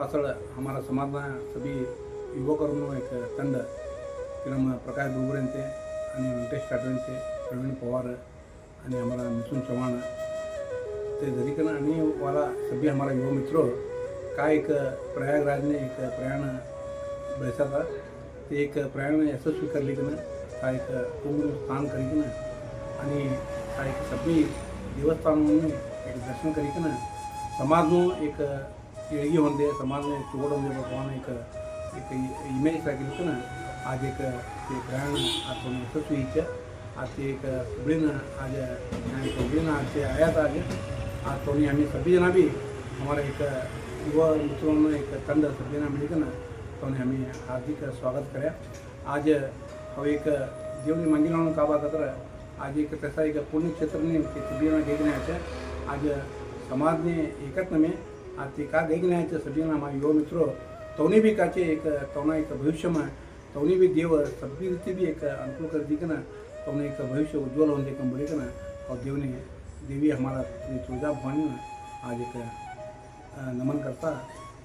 पासड़ हमारा समाज में सभी युवकों एक तंड. किरण प्रकाश डोंगरें वेंकटेश काटवेंचे प्रवीण पवार आणि आम्हाला मिथुन चव्हाण. ते धरीकन आणि वाला सभी हमारा युवा मित्रों का एक प्रयागराज ने एक प्रयाण बैसा था ते एक प्रयाण यशस्वी करली की हा एक कुंभ स्थान करी की आणि हा एक सभी देवस्थान एक दर्शन करी की समाजनं एक ಈ ಒಂದು ಸಮಾಜ ತಗೊಂಡೋಗಿರುವ भगवान एक इमेज ಆಗಿರುತ್ತೆ आज एक ग्रहण आपण सचवीच्या आज एक सुबिन आज सुबिन आज आया था आज आज तो नहीं हमें सभी जना भी, हमारे एक युवा मित्रों में एक तंड सभी जना मिलकर ना तो हमें हार्दिक स्वागत कराया आज हम एक जीवन मंजिलों का बात कर, आज एक तैसा एक पुण्य क्षेत्र ने सभी जना देखने आज समाज ने एकत्र में તે ગઈ ગયા છે સજીવનામાં યુવા મિત્રો તવની બી કાચે એક તવના એક ભવિષ્યમાં તવની બી દેવ સભ્ય રીતે બી ಭವಿಷ್ಯ ಉಜ್ವಲ કરી દીકના તમને एक भविष्य ઉજ્જવલ होने कम बढ़ेगा और देव ने देवी हमारा तुलजा भवानी में आज एक नमन करता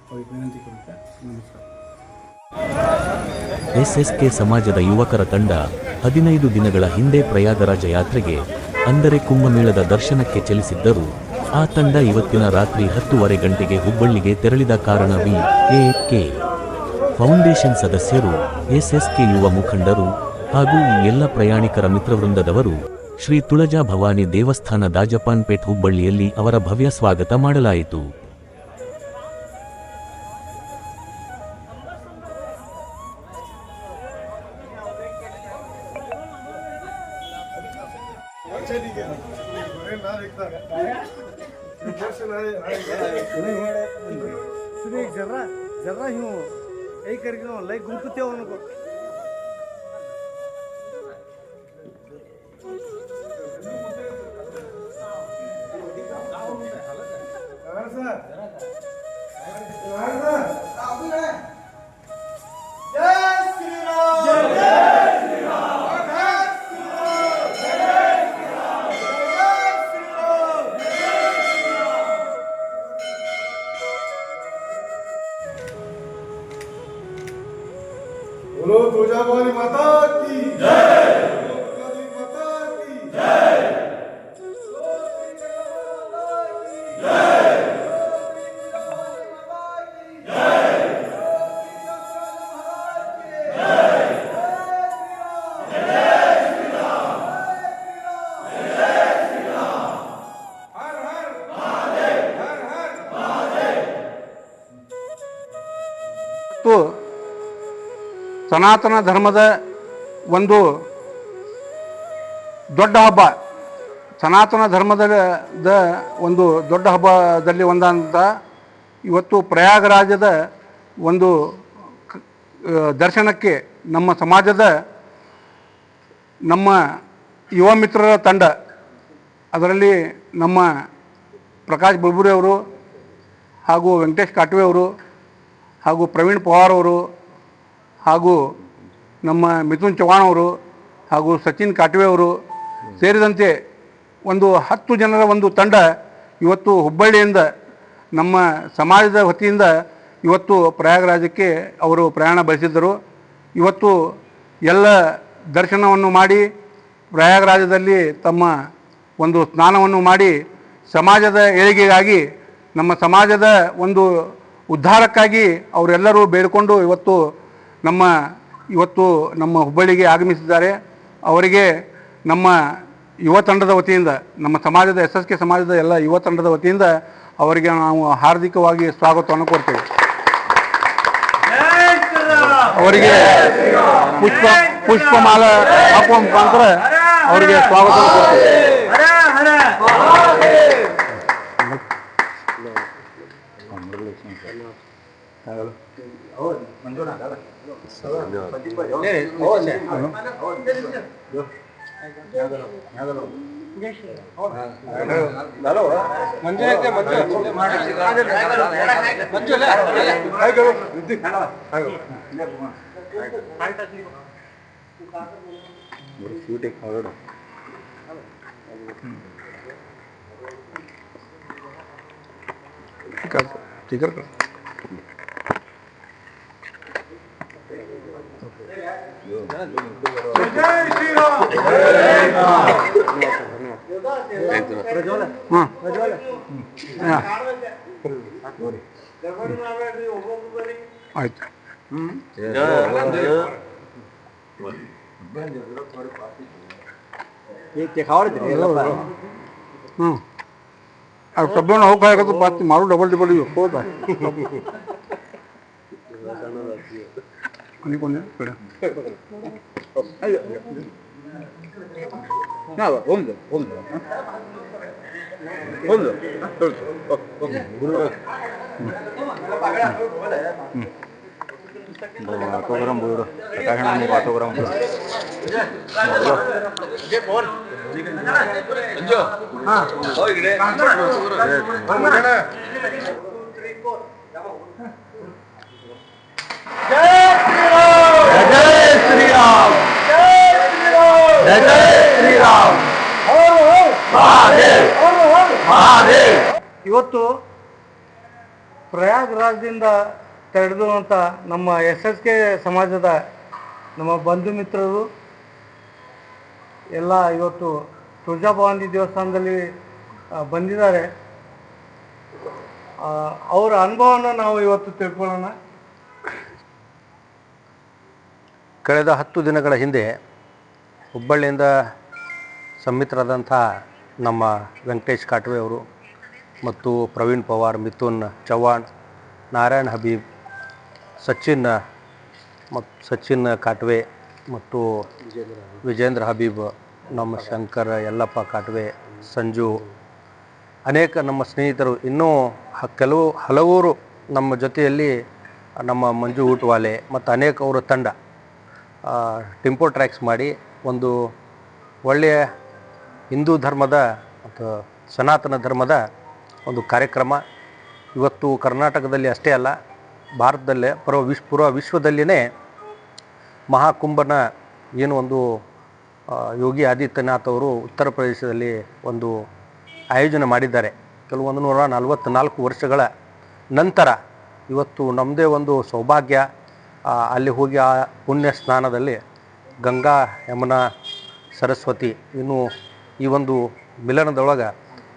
और एक विनती करता नमस्कार ಎಸ್ಎಸ್ಕೆ ಸಮಾಜದ ಯುವಕರ ತಂಡ ಹದಿನೈದು ದಿನಗಳ ಹಿಂದೆ ಪ್ರಯಾಗರಾಜ ಯಾತ್ರೆಗೆ ಅಂದರೆ ಕುಂಭಮೇಳದ ದರ್ಶನಕ್ಕೆ ಚಲಿಸಿದ್ದರು ಆ ತಂಡ ಇವತ್ತಿನ ರಾತ್ರಿ ಹತ್ತುವರೆ ಗಂಟೆಗೆ ಹುಬ್ಬಳ್ಳಿಗೆ ತೆರಳಿದ ಕಾರಣ ವಿ ಎ ಫೌಂಡೇಶನ್ ಸದಸ್ಯರು ಎಸ್ಎಸ್ಕೆ ಯುವ ಮುಖಂಡರು ಹಾಗೂ ಈ ಎಲ್ಲ ಪ್ರಯಾಣಿಕರ ಮಿತ್ರವೃಂದದವರು ಶ್ರೀ ತುಳಜಾ ಭವಾನಿ ದೇವಸ್ಥಾನ ದಾಜಪಾನ್ಪೇಟ್ ಹುಬ್ಬಳ್ಳಿಯಲ್ಲಿ ಅವರ ಭವ್ಯ ಸ್ವಾಗತ ಮಾಡಲಾಯಿತು. ಸನಾತನ ಧರ್ಮದ ಒಂದು ದೊಡ್ಡ ಹಬ್ಬ, ಸನಾತನ ಧರ್ಮದ ಒಂದು ದೊಡ್ಡ ಹಬ್ಬದಲ್ಲಿ ಒಂದಂತ ಇವತ್ತು ಪ್ರಯಾಗರಾಜದ ಒಂದು ದರ್ಶನಕ್ಕೆ ನಮ್ಮ ಸಮಾಜದ ನಮ್ಮ ಯುವ ಮಿತ್ರರ ತಂಡ, ಅದರಲ್ಲಿ ನಮ್ಮ ಪ್ರಕಾಶ್ ಬುಲ್ಬುರಿ ಅವರು ಹಾಗೂ ವೆಂಕಟೇಶ್ ಕಾಟ್ವೆ ಅವರು ಹಾಗೂ ಪ್ರವೀಣ್ ಪವಾರ್ ಅವರು ಹಾಗೂ ನಮ್ಮ ಮಿಥುನ್ ಚವ್ಹಾಣ್ ಅವರು ಹಾಗೂ ಸಚಿನ್ ಕಾಟ್ವೆ ಅವರು ಸೇರಿದಂತೆ ಒಂದು ಹತ್ತು ಜನರ ಒಂದು ತಂಡ ಇವತ್ತು ಹುಬ್ಬಳ್ಳಿಯಿಂದ ನಮ್ಮ ಸಮಾಜದ ವತಿಯಿಂದ ಇವತ್ತು ಪ್ರಯಾಗರಾಜಕ್ಕೆ ಅವರು ಪ್ರಯಾಣ ಬೆಳೆಸಿದ್ದರು ಇವತ್ತು ಎಲ್ಲ ದರ್ಶನವನ್ನು ಮಾಡಿ ಪ್ರಯಾಗರಾಜದಲ್ಲಿ ತಮ್ಮ ಒಂದು ಸ್ನಾನವನ್ನು ಮಾಡಿ ಸಮಾಜದ ಏಳಿಗೆಗಾಗಿ ನಮ್ಮ ಸಮಾಜದ ಒಂದು ಉದ್ಧಾರಕ್ಕಾಗಿ ಅವರೆಲ್ಲರೂ ಬೇಡಿಕೊಂಡು ಇವತ್ತು ನಮ್ಮ ಇವತ್ತು ನಮ್ಮ ಹುಬ್ಬಳ್ಳಿಗೆ ಆಗಮಿಸಿದ್ದಾರೆ. ಅವರಿಗೆ ನಮ್ಮ ಯುವ ತಂಡದ ವತಿಯಿಂದ ನಮ್ಮ ಸಮಾಜದ ಎಸ್ ಎಸ್ ಕೆ ಸಮಾಜದ ಎಲ್ಲ ಯುವ ತಂಡದ ವತಿಯಿಂದ ಅವರಿಗೆ ನಾವು ಹಾರ್ದಿಕವಾಗಿ ಸ್ವಾಗತವನ್ನು ಕೊಡ್ತೇವೆ ಅವರಿಗೆ ಪುಷ್ಪ ಪುಷ್ಪಮಾಲ ಹಾಕುವ ಮುಖಾಂತರ ಅವರಿಗೆ ಸ್ವಾಗತ ಕೊಡ್ತೇವೆ no. ಮಂಜು ಐತೆ ಮಂಜು ಮಂಜು ಶೂಟಿಂಗ್ ಹೊರಡು ಟಿಕರ್ ಹ್ಞೂ ಅದು ಸಬ್ಬನ ಹೋಗಿ ಹಾಕೋದು ಬಾತ್ ಮಾರು ಡಬಲ್ ಡಬಲ್ ಇವು ಹೌದಾ ಕೊನೆ ಕೊನೆ ಬಿಡ ಒಂದು ಒಂದು 今度あ取るああこれ આટો ગરમ બોલો ટકાણા ની આટો ગરમ બોલો જે બોલ અંજો હા હોય ગડે હો મને ಇವತ್ತು ಪ್ರಯಾಗ್ರಾಜ್ದಿಂದ ತೆರೆದು ಅಂತ ನಮ್ಮ ಎಸ್ ಎಸ್ ಕೆ ಸಮಾಜದ ನಮ್ಮ ಬಂಧು ಮಿತ್ರರು ಎಲ್ಲ ಇವತ್ತು ತುಳಜಾಭವಾನಿ ದೇವಸ್ಥಾನದಲ್ಲಿ ಆ, ಬಂದಿದ್ದಾರೆ. ಅವರ ಅನುಭವನ ನಾವು ಇವತ್ತು ತಿಳ್ಕೊಳ್ಳೋಣ. ಕಳೆದ ಹತ್ತು ದಿನಗಳ ಹಿಂದೆ ಹುಬ್ಬಳ್ಳಿಯಿಂದ ಸಂಮಿತ್ರರಾದಂಥ ನಮ್ಮ ವೆಂಕಟೇಶ್ ಕಾಟ್ವೆ ಅವರು ಮತ್ತು ಪ್ರವೀಣ್ ಪವಾರ್, ಮಿಥುನ್ ಚವ್ಹಾಣ್, ನಾರಾಯಣ್ ಹಬೀಬ್, ಸಚಿನ್ ಮತ್ತು ಸಚಿನ್ ಕಾಟ್ವೆ ಮತ್ತು ವಿಜೇಂದ್ರ ಹಬೀಬ್, ನಮ್ಮ ಶಂಕರ್ ಯಲ್ಲಪ್ಪ ಕಾಟ್ವೆ, ಸಂಜು ಅನೇಕ ನಮ್ಮ ಸ್ನೇಹಿತರು. ಇನ್ನೂ ಕೆಲವು, ಹಲವರು ನಮ್ಮ ಜೊತೆಯಲ್ಲಿ ನಮ್ಮ ಮಂಜು ಊಟವಾಲೆ ಮತ್ತು ಅನೇಕ ಅವರ ತಂಡ ಟಿಂಪೋ ಟ್ರ್ಯಾಕ್ಸ್ ಮಾಡಿ ಒಂದು ಒಳ್ಳೆಯ ಹಿಂದೂ ಧರ್ಮದ ಮತ್ತು ಸನಾತನ ಧರ್ಮದ ಒಂದು ಕಾರ್ಯಕ್ರಮ. ಇವತ್ತು ಕರ್ನಾಟಕದಲ್ಲಿ ಅಷ್ಟೇ ಅಲ್ಲ, ಭಾರತದಲ್ಲೇ, ಪರ್ವ ವಿಶ್, ಪೂರ್ವ ವಿಶ್ವದಲ್ಲಿಯೇ ಮಹಾಕುಂಭನ ಏನು ಒಂದು ಯೋಗಿ ಆದಿತ್ಯನಾಥ್ ಅವರು ಉತ್ತರ ಪ್ರದೇಶದಲ್ಲಿ ಒಂದು ಆಯೋಜನೆ ಮಾಡಿದ್ದಾರೆ. ಕೆಲವೊಂದು ನೂರ ನಲವತ್ತ್ನಾಲ್ಕು ವರ್ಷಗಳ ನಂತರ ಇವತ್ತು ನಮ್ಮದೇ ಒಂದು ಸೌಭಾಗ್ಯ ಅಲ್ಲಿ ಹೋಗಿ ಆ ಪುಣ್ಯ ಸ್ನಾನದಲ್ಲಿ ಗಂಗಾ ಯಮುನಾ, ಸರಸ್ವತಿ, ಇನ್ನು ಈ ಒಂದು ಮಿಲನದೊಳಗೆ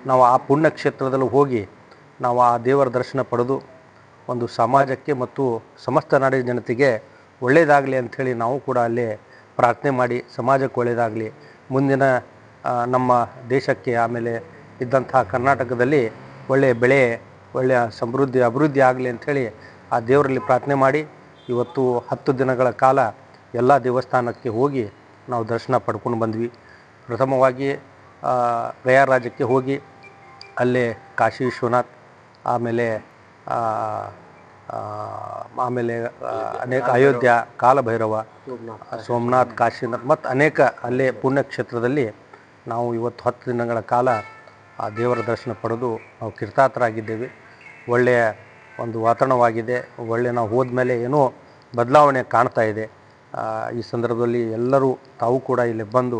ನಾವು ಆ ಪುಣ್ಯ ಕ್ಷೇತ್ರದಲ್ಲಿ ಹೋಗಿ ನಾವು ಆ ದೇವರ ದರ್ಶನ ಪಡೆದು ಒಂದು ಸಮಾಜಕ್ಕೆ ಮತ್ತು ಸಮಸ್ತ ನಾಡಿನ ಜನತೆಗೆ ಒಳ್ಳೆಯದಾಗಲಿ ಅಂಥೇಳಿ ನಾವು ಕೂಡ ಅಲ್ಲಿ ಪ್ರಾರ್ಥನೆ ಮಾಡಿ ಸಮಾಜಕ್ಕೆ ಒಳ್ಳೆಯದಾಗಲಿ ಮುಂದಿನ ನಮ್ಮ ದೇಶಕ್ಕೆ ಆಮೇಲೆ ಇದ್ದಂಥ ಕರ್ನಾಟಕದಲ್ಲಿ ಒಳ್ಳೆಯ ಬೆಳೆ, ಒಳ್ಳೆಯ ಸಮೃದ್ಧಿ, ಅಭಿವೃದ್ಧಿ ಆಗಲಿ ಅಂಥೇಳಿ ಆ ದೇವರಲ್ಲಿ ಪ್ರಾರ್ಥನೆ ಮಾಡಿ ಇವತ್ತು ಹತ್ತು ದಿನಗಳ ಕಾಲ ಎಲ್ಲ ದೇವಸ್ಥಾನಕ್ಕೆ ಹೋಗಿ ನಾವು ದರ್ಶನ ಪಡ್ಕೊಂಡು ಬಂದ್ವಿ. ಪ್ರಥಮವಾಗಿ ಪ್ರಯಾಗರಾಜಕ್ಕೆ ಹೋಗಿ ಅಲ್ಲೇ ಕಾಶಿ ವಿಶ್ವನಾಥ್, ಆಮೇಲೆ ಆಮೇಲೆ ಅನೇಕ ಅಯೋಧ್ಯ, ಕಾಲಭೈರವ, ಸೋಮನಾಥ್, ಕಾಶಿನಾಥ್, ಮತ್ತು ಅನೇಕ ಅಲ್ಲೇ ಪುಣ್ಯಕ್ಷೇತ್ರದಲ್ಲಿ ನಾವು ಇವತ್ತು ಹತ್ತು ದಿನಗಳ ಕಾಲ ಆ ದೇವರ ದರ್ಶನ ಪಡೆದು ನಾವು ಕೀರ್ತಾತರಾಗಿದ್ದೇವೆ ಒಳ್ಳೆಯ ಒಂದು ವಾತಾವರಣವಾಗಿದೆ. ಒಳ್ಳೆಯ ನಾವು ಹೋದ್ಮೇಲೆ ಏನೋ ಬದಲಾವಣೆ ಕಾಣ್ತಾ ಇದೆ. ಈ ಸಂದರ್ಭದಲ್ಲಿ ಎಲ್ಲರೂ ತಾವು ಕೂಡ ಇಲ್ಲಿ ಬಂದು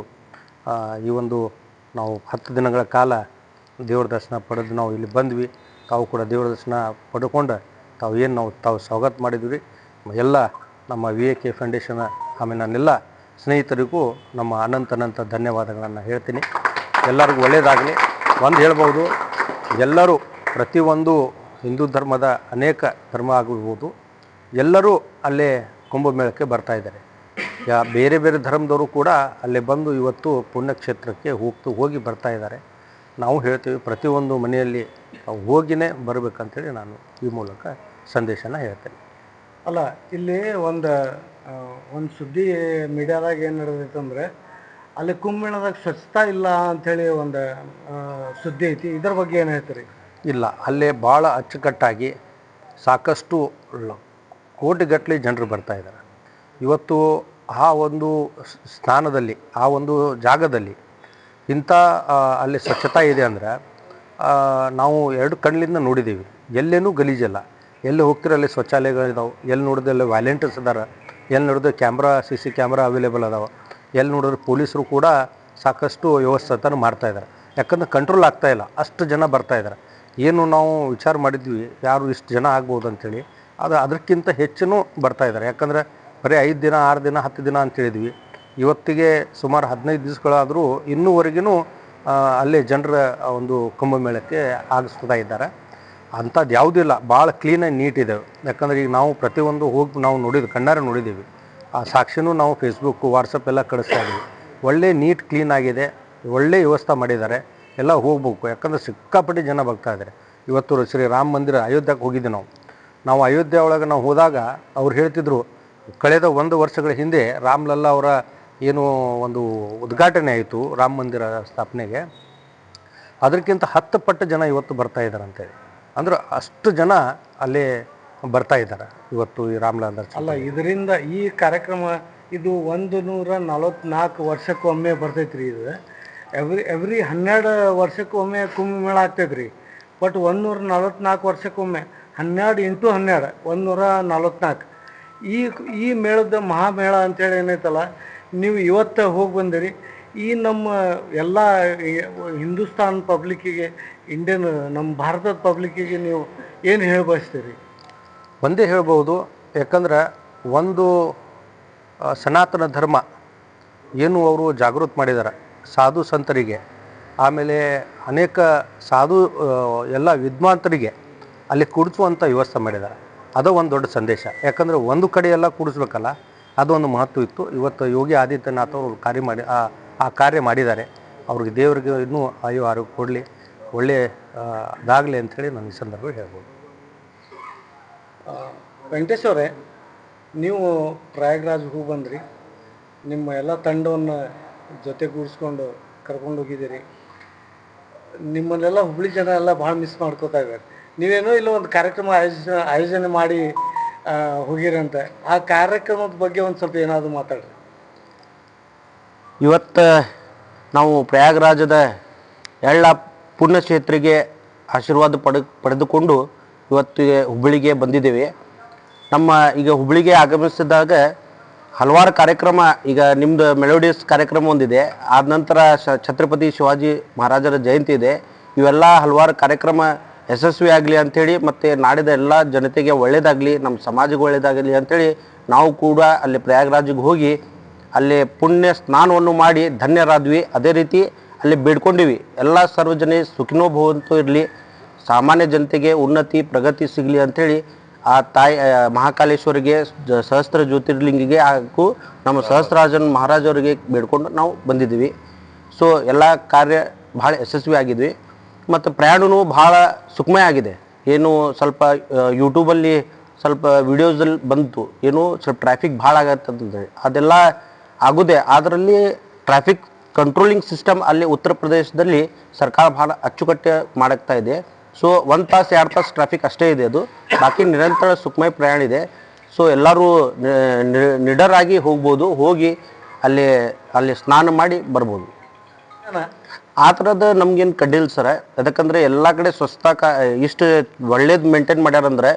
ಈ ಒಂದು ನಾವು ಹತ್ತು ದಿನಗಳ ಕಾಲ ದೇವ್ರ ದರ್ಶನ ಪಡೆದು ನಾವು ಇಲ್ಲಿ ಬಂದ್ವಿ. ತಾವು ಕೂಡ ದೇವ್ರ ದರ್ಶನ ಪಡ್ಕೊಂಡು ತಾವು ಏನು ನಾವು ತಾವು ಸ್ವಾಗತ ಮಾಡಿದ್ವಿ. ಎಲ್ಲ ನಮ್ಮ ವಿ ಎ ಕೆ ಫೌಂಡೇಶನ್ ಆಮೇಲೆ ನನ್ನೆಲ್ಲ ಸ್ನೇಹಿತರಿಗೂ ನಮ್ಮ ಅನಂತ ಅನಂತ ಧನ್ಯವಾದಗಳನ್ನು ಹೇಳ್ತೀನಿ. ಎಲ್ಲರಿಗೂ ಒಳ್ಳೆಯದಾಗಲಿ ಒಂದು ಹೇಳ್ಬೋದು, ಎಲ್ಲರೂ ಪ್ರತಿಯೊಂದು ಹಿಂದೂ ಧರ್ಮದ ಅನೇಕ ಧರ್ಮ ಆಗಿರ್ಬೋದು ಎಲ್ಲರೂ ಅಲ್ಲೇ ಕುಂಭಮೇಳಕ್ಕೆ ಬರ್ತಾ ಇದ್ದಾರೆ. ಯಾ ಬೇರೆ ಬೇರೆ ಧರ್ಮದವರು ಕೂಡ ಅಲ್ಲಿ ಬಂದು ಇವತ್ತು ಪುಣ್ಯಕ್ಷೇತ್ರಕ್ಕೆ ಹೋಗ್ತು ಹೋಗಿ ಬರ್ತಾ ಇದ್ದಾರೆ. ನಾವು ಹೇಳ್ತೀವಿ ಪ್ರತಿಯೊಂದು ಮನೆಯಲ್ಲಿ ಹೋಗಿನೇ ಬರಬೇಕಂತೇಳಿ ನಾನು ಈ ಮೂಲಕ ಸಂದೇಶನ ಹೇಳ್ತೇನೆ. ಅಲ್ಲ ಇಲ್ಲಿ ಒಂದು ಒಂದು ಸುದ್ದಿ ಮೀಡಿಯಾದಾಗ ಏನು ನಡೆದೈತಂದರೆ ಅಲ್ಲಿ ಕುಂಭಮೇಳದಾಗ ಸ್ವಚ್ಛತಾ ಇಲ್ಲ ಅಂಥೇಳಿ ಒಂದು ಸುದ್ದಿ ಐತಿ. ಇದ್ರ ಬಗ್ಗೆ ಏನು ಹೇಳ್ತೀರಿ? ಇಲ್ಲ ಅಲ್ಲೇ ಭಾಳ ಅಚ್ಚುಕಟ್ಟಾಗಿ ಸಾಕಷ್ಟು ಕೋಟಿಗಟ್ಟಲೆ ಜನರು ಬರ್ತಾ ಇದ್ದಾರೆ ಇವತ್ತು ಆ ಒಂದು ಸ್ಥಾನದಲ್ಲಿ, ಆ ಒಂದು ಜಾಗದಲ್ಲಿ ಇಂಥ ಅಲ್ಲಿ ಸ್ವಚ್ಛತಾ ಇದೆ ಅಂದರೆ ನಾವು ಎರಡು ಕಣ್ಣಿಂದ ನೋಡಿದ್ದೀವಿ. ಎಲ್ಲೇನೂ ಗಲೀಜಲ್ಲ. ಎಲ್ಲಿ ಹೋಗ್ತಿರೋ ಅಲ್ಲಿ ಶೌಚಾಲಯಗಳಿದಾವೆ. ಎಲ್ಲಿ ನೋಡಿದ್ರೆ ಅಲ್ಲಿ ವ್ಯಾಲೆಂಟರ್ಸ್ ಇದ್ದಾರೆ ಎಲ್ಲಿ ನೋಡಿದ್ರೆ camera, C C camera available ಅದಾವೆ. ಎಲ್ಲಿ ನೋಡಿದ್ರೆ ಪೊಲೀಸರು ಕೂಡ ಸಾಕಷ್ಟು ವ್ಯವಸ್ಥೆತನ ಮಾಡ್ತಾಯಿದ್ದಾರೆ ಯಾಕಂದ್ರೆ ಕಂಟ್ರೋಲ್ ಆಗ್ತಾ ಇಲ್ಲ. ಅಷ್ಟು ಜನ ಬರ್ತಾ ಇದ್ದಾರೆ ಏನು ನಾವು ವಿಚಾರ ಮಾಡಿದ್ವಿ, ಯಾರು ಇಷ್ಟು ಜನ ಆಗ್ಬೋದು ಅಂಥೇಳಿ ಅದು ಅದಕ್ಕಿಂತ ಹೆಚ್ಚು ಬರ್ತಾ ಇದ್ದಾರೆ ಯಾಕಂದ್ರೆ ಬರೀ ಐದು ದಿನ, ಆರು ದಿನ, ಹತ್ತು ದಿನ ಅಂತ ಹೇಳಿದ್ವಿ. ಇವತ್ತಿಗೆ ಸುಮಾರು ಹದಿನೈದು ದಿವಸಗಳಾದರೂ ಇನ್ನೂವರೆಗೂ ಅಲ್ಲೇ ಜನರ ಒಂದು ಕುಂಭಮೇಳಕ್ಕೆ ಆಗಿಸ್ತಾ ಇದ್ದಾರೆ. ಅಂಥದ್ದು ಯಾವುದೂ ಇಲ್ಲ. ಭಾಳ ಕ್ಲೀನಾಗಿ ನೀಟ್ ಇದೆ. ಯಾಕಂದ್ರೆ ಈಗ ನಾವು ಪ್ರತಿಯೊಂದು ಹೋಗಿ, ನಾವು ನೋಡಿದ್ವಿ ಕಣ್ಣಾರೆ ನೋಡಿದ್ದೀವಿ ಆ ಸಾಕ್ಷಿನೂ ನಾವು ಫೇಸ್ಬುಕ್ಕು ವಾಟ್ಸಪ್ ಎಲ್ಲ ಕಳಿಸ್ತಾ ಇದ್ದೀವಿ. ಒಳ್ಳೆ ನೀಟ್ ಕ್ಲೀನ್ ಆಗಿದೆ. ಒಳ್ಳೆ ವ್ಯವಸ್ಥೆ ಮಾಡಿದ್ದಾರೆ. ಎಲ್ಲ ಹೋಗ್ಬೇಕು. ಯಾಕಂದರೆ ಸಿಕ್ಕಾಪಟ್ಟೆ ಜನ ಬರ್ತಾ ಇದ್ದಾರೆ. ಇವತ್ತು ಶ್ರೀ ರಾಮ ಮಂದಿರ ಅಯೋಧ್ಯಕ್ಕೆ ಹೋಗಿದ್ದೆ ನಾವು. ನಾವು ಅಯೋಧ್ಯೆ ಒಳಗೆ ನಾವು ಹೋದಾಗ ಅವ್ರು ಹೇಳ್ತಿದ್ರು ಕಳೆದ ಒಂದು ವರ್ಷಗಳ ಹಿಂದೆ ರಾಮ್ಲಲ್ಲಾ ಅವರ ಏನು ಒಂದು ಉದ್ಘಾಟನೆ ಆಯಿತು ರಾಮ ಮಂದಿರ ಸ್ಥಾಪನೆಗೆ. ಅದಕ್ಕಿಂತ ಹತ್ತು ಪಟ್ಟು ಜನ ಇವತ್ತು ಬರ್ತಾ ಇದ್ದಾರೆ ಅಂತೇಳಿ ಅಂದ್ರೆ ಅಷ್ಟು ಜನ ಅಲ್ಲೇ ಬರ್ತಾ ಇದ್ದಾರೆ ಇವತ್ತು ಈ ರಾಮ್ಲಲ್ಲಾ ಅಲ್ಲ ಇದರಿಂದ ಈ ಕಾರ್ಯಕ್ರಮ ಇದು ಒಂದು ನೂರ ನಲವತ್ನಾಲ್ಕು ವರ್ಷಕ್ಕೊಮ್ಮೆ ಬರ್ತೈತ್ರಿ ಇದು. ಎವ್ರಿ ಎವ್ರಿ ಹನ್ನೆರಡು ವರ್ಷಕ್ಕೊಮ್ಮೆ ಕುಂಭಮೇಳ ಆಗ್ತೈತ್ರಿ. ಬಟ್ ಒಂದು ನೂರ ನಲವತ್ನಾಲ್ಕು ವರ್ಷಕ್ಕೊಮ್ಮೆ ಹನ್ನೆರಡು ಇಂಟು ಹನ್ನೆರಡು ಒಂದು ನೂರ ನಲವತ್ನಾಲ್ಕು. ಈ ಈ ಮೇಳದ ಮಹಾಮೇಳ ಅಂತೇಳಿ ಏನೈತಲ್ಲ, ನೀವು ಇವತ್ತು ಹೋಗಿ ಬಂದಿರಿ. ಈ ನಮ್ಮ ಎಲ್ಲ ಹಿಂದೂಸ್ತಾನ್ ಪಬ್ಲಿಕ್ಕಿಗೆ ಇಂಡಿಯನ್ ನಮ್ಮ ಭಾರತದ ಪಬ್ಲಿಕ್ಕಿಗೆ ನೀವು ಏನು ಹೇಳಿ ಬಯಸ್ತೀರಿ ಒಂದೇ ಹೇಳ್ಬೋದು ಯಾಕಂದ್ರೆ ಒಂದು ಸನಾತನ ಧರ್ಮ ಏನು ಅವರು ಜಾಗೃತಿ ಮಾಡಿದ್ದಾರೆ ಸಾಧು ಸಂತರಿಗೆ. ಆಮೇಲೆ ಅನೇಕ ಸಾಧು ಎಲ್ಲ ವಿದ್ವಾಂತರಿಗೆ ಅಲ್ಲಿ ಕೂಡಿಸುವಂಥ ವ್ಯವಸ್ಥೆ ಮಾಡಿದ್ದಾರೆ ಅದು ಒಂದು ದೊಡ್ಡ ಸಂದೇಶ. ಯಾಕಂದರೆ ಒಂದು ಕಡೆಯೆಲ್ಲ ಎಲ್ಲ ಕೂಡಿಸ್ಬೇಕಲ್ಲ ಅದು ಒಂದು ಮಹತ್ವ ಇತ್ತು. ಇವತ್ತು ಯೋಗಿ ಆದಿತ್ಯನಾಥ್ ಅವರು ಕಾರ್ಯ ಮಾಡಿ, ಆ ಕಾರ್ಯ ಮಾಡಿದ್ದಾರೆ. ಅವ್ರಿಗೆ ದೇವರಿಗೆ ಇನ್ನೂ ಆಯು ಆರೋಗ್ಯ ಕೊಡಲಿ. ಒಳ್ಳೆಯ ಅದಾಗಲಿ ಅಂಥೇಳಿ ನಾನು ಈ ಸಂದರ್ಭ ಹೇಳ್ಬೋದು. ವೆಂಕಟೇಶ್ ಅವರೇ, ನೀವು ಪ್ರಯಾಗ್ರಾಜ್ ಹೋಗಿ ಬಂದ್ರಿ. ನಿಮ್ಮ ಎಲ್ಲ ತಂಡವನ್ನು ಜೊತೆಗೂಡಿಸ್ಕೊಂಡು ಕರ್ಕೊಂಡು ಹೋಗಿದ್ದೀರಿ ನಿಮ್ಮನ್ನೆಲ್ಲ ಹುಬ್ಳಿ ಜನ ಎಲ್ಲ ಭಾಳ ಮಿಸ್ ಮಾಡ್ಕೋತಾ ಇದ್ದಾರೆ. ನೀವೇನೋ ಇಲ್ಲ ಒಂದು ಕಾರ್ಯಕ್ರಮ ಆಯೋಜ, ಆಯೋಜನೆ ಮಾಡಿ ಹೋಗಿರಂತ. ಆ ಕಾರ್ಯಕ್ರಮದ ಬಗ್ಗೆ ಒಂದು ಸ್ವಲ್ಪ ಏನಾದರೂ ಮಾತಾಡ್ರಿ. ಇವತ್ತು ನಾವು ಪ್ರಯಾಗರಾಜದ ಎಳ್ಳ ಪುಣ್ಯಕ್ಷೇತ್ರಿಗೆ ಆಶೀರ್ವಾದ ಪಡ ಪಡೆದುಕೊಂಡು ಇವತ್ತಿಗೆ ಹುಬ್ಬಳ್ಳಿಗೆ ಬಂದಿದ್ದೇವೆ. ನಮ್ಮ ಈಗ ಹುಬ್ಬಳ್ಳಿಗೆ ಆಗಮಿಸಿದಾಗ ಹಲವಾರು ಕಾರ್ಯಕ್ರಮ, ಈಗ ನಿಮ್ಮದು ಮೆಲೋಡಿಯಸ್ ಕಾರ್ಯಕ್ರಮ ಒಂದಿದೆ. ಆದ ನಂತರ ಛತ್ರಪತಿ ಶಿವಾಜಿ ಮಹಾರಾಜರ ಜಯಂತಿ ಇದೆ. ಇವೆಲ್ಲ ಹಲವಾರು ಕಾರ್ಯಕ್ರಮ ಯಶಸ್ವಿ ಆಗಲಿ ಅಂಥೇಳಿ ಮತ್ತು ನಾಡಿದ ಎಲ್ಲ ಜನತೆಗೆ ಒಳ್ಳೆಯದಾಗಲಿ ನಮ್ಮ ಸಮಾಜಕ್ಕೆ ಒಳ್ಳೆಯದಾಗಲಿ ಅಂಥೇಳಿ ನಾವು ಕೂಡ ಅಲ್ಲಿ ಪ್ರಯಾಗರಾಜಿಗೆ ಹೋಗಿ ಅಲ್ಲಿ ಪುಣ್ಯ ಸ್ನಾನವನ್ನು ಮಾಡಿ ಧನ್ಯರಾದ್ವಿ. ಅದೇ ರೀತಿ ಅಲ್ಲಿ ಬೇಡ್ಕೊಂಡಿವಿ. ಎಲ್ಲ ಸುಖಿನೋ ಭವಂತು ಇರಲಿ. ಸಾಮಾನ್ಯ ಜನತೆಗೆ ಉನ್ನತಿ, ಪ್ರಗತಿ ಸಿಗಲಿ ಅಂಥೇಳಿ ಆ ತಾಯಿ ಮಹಾಕಾಲೇಶ್ವರಿಗೆ ಸಹಸ್ರ ಜ್ಯೋತಿರ್ಲಿಂಗಿಗೆ ಹಾಗೂ ನಮ್ಮ ಸಹಸ್ರಾಜನ್ ಮಹಾರಾಜವರಿಗೆ ಬೇಡ್ಕೊಂಡು ನಾವು ಬಂದಿದ್ದೀವಿ. ಸೊ ಎಲ್ಲ ಕಾರ್ಯ ಭಾಳ ಯಶಸ್ವಿ ಆಗಿದ್ವಿ ಮತ್ತು ಪ್ರಯಾಣವೂ ಭಾಳ ಸುಖಮಯ ಆಗಿದೆ. ಏನು ಸ್ವಲ್ಪ ಯೂಟ್ಯೂಬಲ್ಲಿ ಸ್ವಲ್ಪ ವಿಡಿಯೋಸಲ್ಲಿ ಬಂತು. ಏನು ಸ್ವಲ್ಪ ಟ್ರಾಫಿಕ್ ಭಾಳ ಆಗತ್ತೆ ಅಂತಂದೇಳಿ ಅದೆಲ್ಲ ಆಗುದೆ. ಅದರಲ್ಲಿ ಟ್ರಾಫಿಕ್ ಕಂಟ್ರೋಲಿಂಗ್ ಸಿಸ್ಟಮ್ ಅಲ್ಲಿ ಉತ್ತರ ಪ್ರದೇಶದಲ್ಲಿ ಸರ್ಕಾರ ಭಾಳ ಅಚ್ಚುಕಟ್ಟೆ ಮಾಡಕ್ತಾ ಇದೆ. ಸೊ ಒಂದು ತಾಸು, ಎರಡು ತಾಸು ಟ್ರಾಫಿಕ್ ಅಷ್ಟೇ ಇದೆ ಅದು. ಬಾಕಿ ನಿರಂತರ ಸುಖಮಯ ಪ್ರಯಾಣ ಇದೆ. ಸೊ ಎಲ್ಲರೂ ನಿಡರಾಗಿ ಹೋಗ್ಬೋದು. ಹೋಗಿ ಅಲ್ಲಿ ಅಲ್ಲಿ ಸ್ನಾನ ಮಾಡಿ ಬರ್ಬೋದು. ಆ ಥರದ ನಮ್ಗೇನು ಕಡ್ಡಿಲ್ಲ ಸರ, ಯಾಕಂದರೆ ಎಲ್ಲ ಕಡೆ ಸ್ವಸ್ಥ ಕಾ ಇಷ್ಟು ಒಳ್ಳೇದು ಮೇಂಟೈನ್ ಮಾಡ್ಯಾರಂದ್ರೆ,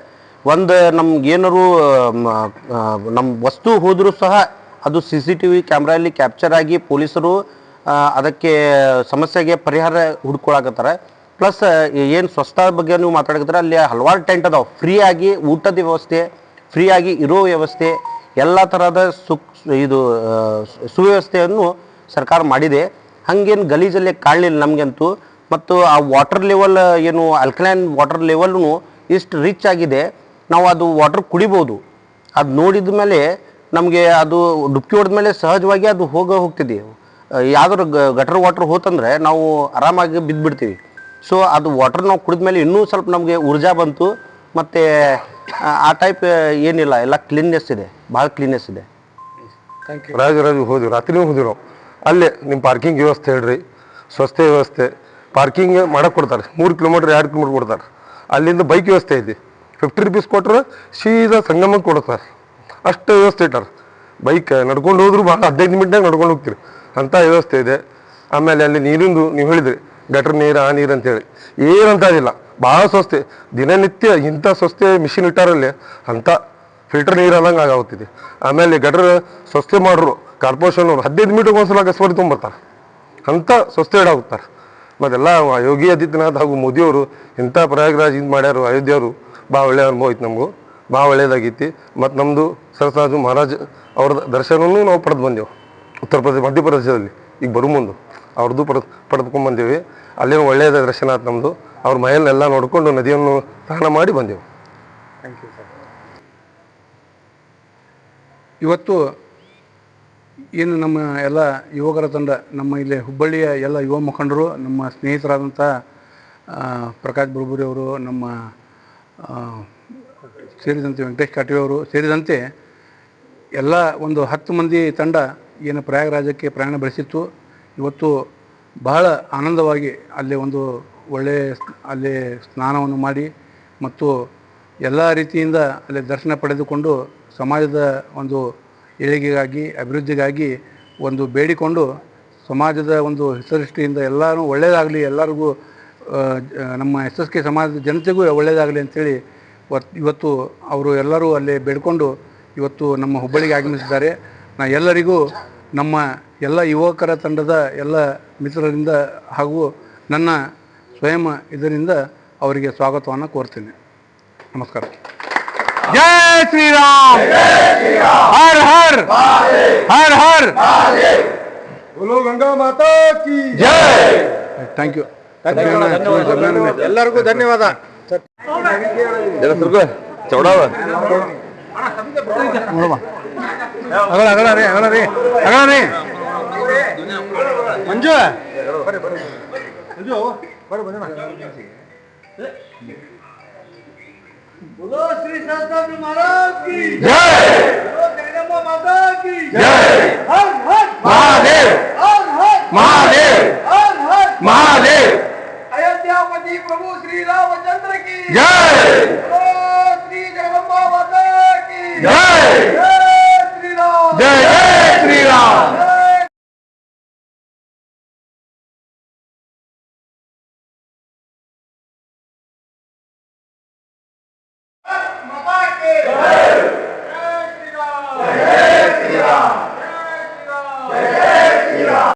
ಒಂದು ನಮ್ಗೆ ನಮ್ಮ ವಸ್ತು ಹೋದರೂ ಸಹ ಅದು ಸಿ ಸಿ ಟಿ ವಿ ಕ್ಯಾಮ್ರಲ್ಲಿ ಕ್ಯಾಪ್ಚರ್ ಆಗಿ ಪೊಲೀಸರು ಅದಕ್ಕೆ ಸಮಸ್ಯೆಗೆ ಪರಿಹಾರ ಹುಡ್ಕೊಳಕತ್ತಾರ. ಪ್ಲಸ್, ಏನು ಸ್ವಸ್ಥ ಬಗ್ಗೆ ನೀವು ಮಾತಾಡಕತ್ತಾರೆ, ಅಲ್ಲಿ ಹಲವಾರು ಟೆಂಟ್ ಅದಾವೆ. ಫ್ರೀ ಆಗಿ ಊಟದ ವ್ಯವಸ್ಥೆ, ಫ್ರೀ ಆಗಿ ಇರೋ ವ್ಯವಸ್ಥೆ, ಎಲ್ಲ ಥರದ ಸುಕ್, ಇದು ಸುವ್ಯವಸ್ಥೆಯನ್ನು ಸರ್ಕಾರ ಮಾಡಿದೆ. ಹಂಗೇನು ಗಲೀಜಲ್ಲಿ ಕಾಣಲಿಲ್ಲ ನಮಗಂತೂ. ಮತ್ತು ಆ ವಾಟರ್ ಲೆವೆಲ್ ಏನು ಅಲ್ಕಲೈನ್ ವಾಟರ್ ಲೆವೆಲ್ನು ಇಷ್ಟು ರಿಚ್ ಆಗಿದೆ. ನಾವು ಅದು ವಾಟರ್ ಕುಡಿಬೋದು. ಅದು ನೋಡಿದ ಮೇಲೆ ನಮಗೆ ಅದು ಡುಬ್ಕಿ ಹೊಡೆದ ಮೇಲೆ ಸಹಜವಾಗಿ ಅದು ಹೋಗ ಹೋಗ್ತಿದೆ. ಯಾವ್ದಾದ್ರು ಗಟರ್ ವಾಟರ್ ಹೋತಂದ್ರೆ ನಾವು ಆರಾಮಾಗಿ ಬಿದ್ದುಬಿಡ್ತೀವಿ ಸೊ ಅದು ವಾಟರ್ ನಾವು ಕುಡಿದ ಮೇಲೆ ಇನ್ನೂ ಸ್ವಲ್ಪ ನಮಗೆ ಊರ್ಜಾ ಬಂತು. ಮತ್ತು, ಆ ಟೈಪ್ ಏನಿಲ್ಲ, ಎಲ್ಲ ಕ್ಲೀನ್ನೆಸ್ ಇದೆ. ಭಾಳ ಕ್ಲೀನ್ನೆಸ್ ಇದೆ. ಯು ಹೋದಿವಿ ಹೋದ್ವಿ ರಾತ್ರಿನೂ ಹೋದ್ವಿ ನಾವು. ಅಲ್ಲೇ ನಿಮ್ಮ ಪಾರ್ಕಿಂಗ್ ವ್ಯವಸ್ಥೆ ಹೇಳ್ರಿ. ಸ್ವಸ್ಥೆ ವ್ಯವಸ್ಥೆ. ಪಾರ್ಕಿಂಗ್ ಮಾಡಕ್ಕೆ ಕೊಡ್ತಾರೆ. ಮೂರು ಕಿಲೋಮೀಟ್ರ್ ಎರಡು ಕಿಲೋಮೀಟ್ರ್ ಕೊಡ್ತಾರೆ. ಅಲ್ಲಿಂದ ಬೈಕ್ ವ್ಯವಸ್ಥೆ ಐತಿ. ಫಿಫ್ಟಿ ರುಪೀಸ್ ಕೊಟ್ಟರೆ ಸೀದಾ ಸಂಗಮಕ್ಕೆ ಕೊಡ್ತಾರೆ ಅಷ್ಟು ವ್ಯವಸ್ಥೆ ಇಟ್ಟಾರೆ. ಬೈಕ್ ನಡ್ಕೊಂಡು ಹೋದ್ರು ಭಾಳ ಹದಿನೈದು ಮಿನಿಟ್ನಾಗ ನಡ್ಕೊಂಡು ಹೋಗ್ತೀರಿ. ಅಂಥ ವ್ಯವಸ್ಥೆ ಇದೆ. ಆಮೇಲೆ ಅಲ್ಲಿ ನೀರಿಂದು ನೀವು ಹೇಳಿದ್ರಿ ಗಟ್ರ ನೀರು, ಆ ನೀರು ಅಂತೇಳಿ ಏನಂತ ಅದಿಲ್ಲ ಭಾಳ ಸ್ವಸ್ಥೆ. ದಿನನಿತ್ಯ ಇಂಥ ಸ್ವಸ್ಥೆ ಮಿಷಿನ್ ಇಟ್ಟಾರಲ್ಲಿ. ಅಂಥ ಫಿಲ್ಟರ್ ನೀರು ಅನ್ನಂಗೆ ಆಗಾಗುತ್ತಿದೆ ಆಮೇಲೆ ಗಟ್ರ ಸ್ವಸ್ಥೆ ಮಾಡ್ರು, ಕಾರ್ಪೊರೇಷನ್ ಅವರು ಹದಿನೈದು ಮೀಟರ್ಗೆ ಒಂದ್ಸಲ ಕಸ್ಬರಿ ತೊಗೊಂಬರ್ತಾರೆ. ಅಂಥ ಸ್ವಸ್ಥೆ ಇಡಾಗುತ್ತಾರೆ ಮತ್ತೆಲ್ಲ ಯೋಗಿ ಆದಿತ್ಯನಾಥ್ ಹಾಗೂ ಮೋದಿಯವರು ಇಂಥ ಪ್ರಯಾಗರಾಜ್ ಇದು ಮಾಡ್ಯಾರು ಅಯೋಧ್ಯವರು ಭಾಳ ಒಳ್ಳೆಯ ಅನುಭವ ಐತೆ ನಮಗೂ ಭಾಳ ಒಳ್ಳೇದಾಗೈತಿ. ಮತ್ತು ನಮ್ಮದು ಸರಸರಾಜು ಮಹಾರಾಜ್ ಅವ್ರ ದರ್ಶನವೂ ನಾವು ಪಡೆದು ಬಂದೆವು. ಉತ್ತರ ಪ್ರದೇಶ ಮಧ್ಯಪ್ರದೇಶದಲ್ಲಿ ಈಗ ಬರೋ ಮುಂದೆ. ಅವ್ರದ್ದು ಪಡೆದು, ಪಡೆದುಕೊಂಡು ಬಂದೇವಿ. ಅಲ್ಲೇನು ಒಳ್ಳೆಯದ ದರ್ಶನ ಆಯ್ತು ನಮ್ಮದು ಅವ್ರ ಮನೆಯಲ್ಲೆಲ್ಲ ನೋಡಿಕೊಂಡು ನದಿಯನ್ನು ಸ್ನಾನ ಮಾಡಿ ಬಂದೆವು. ಇವತ್ತು ಏನು ನಮ್ಮ ಎಲ್ಲ ಯುವಕರ ತಂಡ, ನಮ್ಮ ಇಲ್ಲಿ ಹುಬ್ಬಳ್ಳಿಯ ಎಲ್ಲ ಯುವ ಮುಖಂಡರು, ನಮ್ಮ ಸ್ನೇಹಿತರಾದಂಥ ಪ್ರಕಾಶ್ ಬುಳ್ಬುರಿ ಅವರು, ನಮ್ಮ ಸೇರಿದಂತೆ ವೆಂಕಟೇಶ್ ಕಾಟಿವೆ ಅವರು ಸೇರಿದಂತೆ ಎಲ್ಲ ಒಂದು ಹತ್ತು ಮಂದಿ ತಂಡ ಏನು ಪ್ರಯಾಗರಾಜಕ್ಕೆ ಪ್ರಯಾಣ ಬೆಳೆಸಿತ್ತು. ಇವತ್ತು ಬಹಳ ಆನಂದವಾಗಿ ಅಲ್ಲಿ ಒಂದು ಒಳ್ಳೆಯ ಅಲ್ಲಿ ಸ್ನಾನವನ್ನು ಮಾಡಿ ಮತ್ತು ಎಲ್ಲ ರೀತಿಯಿಂದ ಅಲ್ಲಿ ದರ್ಶನ ಪಡೆದುಕೊಂಡು ಸಮಾಜದ ಒಂದು ಏಳಿಗೆಗಾಗಿ, ಅಭಿವೃದ್ಧಿಗಾಗಿ ಒಂದು ಬೇಡಿಕೊಂಡು ಸಮಾಜದ ಒಂದು ಹಿತದೃಷ್ಟಿಯಿಂದ ಎಲ್ಲರೂ ಒಳ್ಳೆಯದಾಗಲಿ ಎಲ್ಲರಿಗೂ ನಮ್ಮ ಎಸ್ ಎಸ್ ಕೆ ಸಮಾಜದ ಜನತೆಗೂ ಒಳ್ಳೆಯದಾಗಲಿ ಅಂಥೇಳಿ ವತ್- ಇವತ್ತು ಅವರು ಎಲ್ಲರೂ ಅಲ್ಲಿ ಬೇಡಿಕೊಂಡು ಇವತ್ತು ನಮ್ಮ ಹುಬ್ಬಳ್ಳಿಗೆ ಆಗಮಿಸಿದ್ದಾರೆ. ನಾ ಎಲ್ಲರಿಗೂ ನಮ್ಮ ಎಲ್ಲ ಯುವಕರ ತಂಡದ ಎಲ್ಲ ಮಿತ್ರರಿಂದ ಹಾಗೂ ನನ್ನ ಸ್ವಯಂ ಇದರಿಂದ ಅವರಿಗೆ ಸ್ವಾಗತವನ್ನು ಕೋರ್ತೇನೆ. ನಮಸ್ಕಾರ. ಜೈ ಶ್ರೀರಾಮ್ ಹರ್ ಹರ್ ಹರ್ ಹರ್ बोलो गंगा माता की ಥ್ಯಾಂಕ್ ಯು ಎಲ್ಲರಿಗೂ ಧನ್ಯವಾದ ಚೌಡಾವ ಅಗಳ ಅಗಳ ರೀ ಅಗಳ ರೀ ಅಗಳ ರೀ ಮಂಜು बोलो श्री शास्त्री महाराज की। जय। बोलो जगदम्बा माता की। जय।